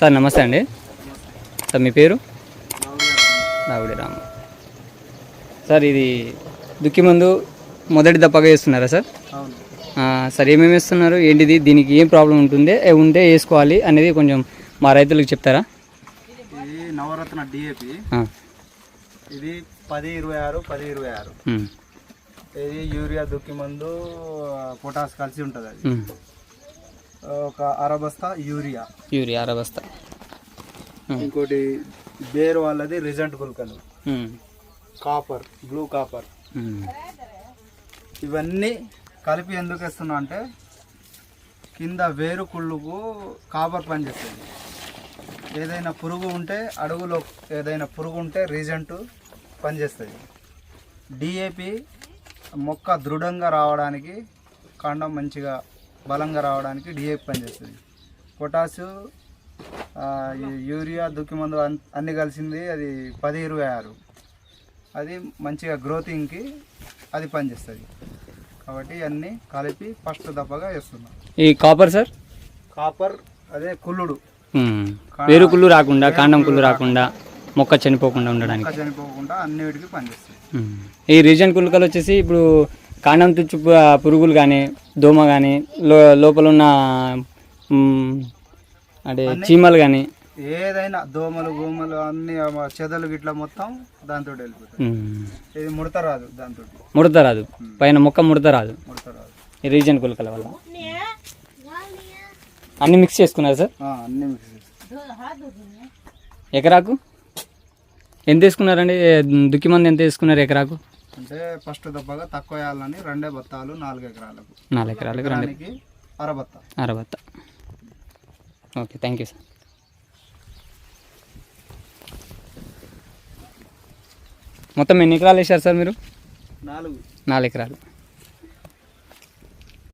Sir నమస్తే అండి. Sir మీ పేరు? రావుడి రామ. సార్ ఇది దుక్కి మందు మొదటి దప్పగా వేస్తున్నారా సార్? సార్ ఏమేమి వేస్తున్నారు? ఏంటిది? దీనికి ఏం ప్రాబ్లం ఉంటుంది? ఉంటే వేసుకోవాలి అనేది కొంచెం మా రైతులకు చెప్తారా? ఇది నవరత్న డిఏపి ఇది పది ఇరవై ఆరు పది ఇరవై ఆరు. ఇది యూరియా దుక్కి మందు పొటాస్ కలిసి ఉంటుంది అది. ఒక అరబస్తా యూరియా. యూరియా అరబస్తా. ఇంకోటి బేర్ వాళ్ళది రిజెంట్ గుల్కలు. Copper blue copper. ఇవన్నీ కలిపి ఎందుకు వేస్తున్నా అంటే కింద వేరు కుళ్ళుకు కాపర్ పనిచేస్తుంది ఏదైనా పురుగు ఉంటే అడుగులో ఏదైనా పురుగు ఉంటే రీజెంట్ పనిచేస్తుంది డిఏపి మొక్క దృఢంగా రావడానికి కాండం మంచిగా బలంగా రావడానికి డిఏపి పనిచేస్తుంది. పొటాసు యూరియా దుక్కి మందు అన్- అన్ని కలిసింది అది పది ఇరవై ఆరు. అది మంచిగా గ్రోతింగ్కి అది పనిచేస్తుంది. కాబట్టి అన్నీ కలిపి ఫస్ట్ దప్పగా వేస్తున్నాం. ఈ కాపర్ సార్? కాపర్ అదే కుళ్ళుడు ఉమ్, వేరు కుళ్ళు రాకుండా కాండం కుళ్ళు రాకుండా. మొక్క చనిపోకుండా ఉండడానికి. మొక్క చనిపోకుండా అన్నిటికీ పనిచేస్తుంది. ఈ రీజన్ కుళ్ళకలు వచ్చేసి ఇప్పుడు కాండం తుచ్చు పురుగులు కానీ దోమ కానీ లో లోపల ఉన్న అంటే చీమలు కానీ ఏదైనా దోమలు గోమలు అన్ని చెదలు గిట్ల మొత్తం దాంతో వెళ్ళిపోతాయి. ఇది ముడత రాదు దాంతో ముడత రాదు. పైన మొక్క ముడత రాదు. ముడత రాదు. ఈ రీజన్ కులకల వల్ల. అన్ని మిక్స్ చేసుకున్నారు సార్? ఆ, అన్ని మిక్స్. ఎకరాకు? ఎంత వేసుకున్నారండి? దుక్కి మంది ఎంత వేసుకున్నారు ఎకరాకు? అంటే ఫస్ట్ దప్పగా తక్కువ వేయాలని రెండే బత్తాలు నాలుగు ఎకరాలకు. నాలుగు ఎకరాలకు రెండు. దానికి అరబత్త అరవత్త ఓకే థ్యాంక్ యూ సార్. మొత్తం ఎన్ని ఎకరాలు వేశారు సార్ మీరు? నాలుగు. నాలుగు ఎకరాలు.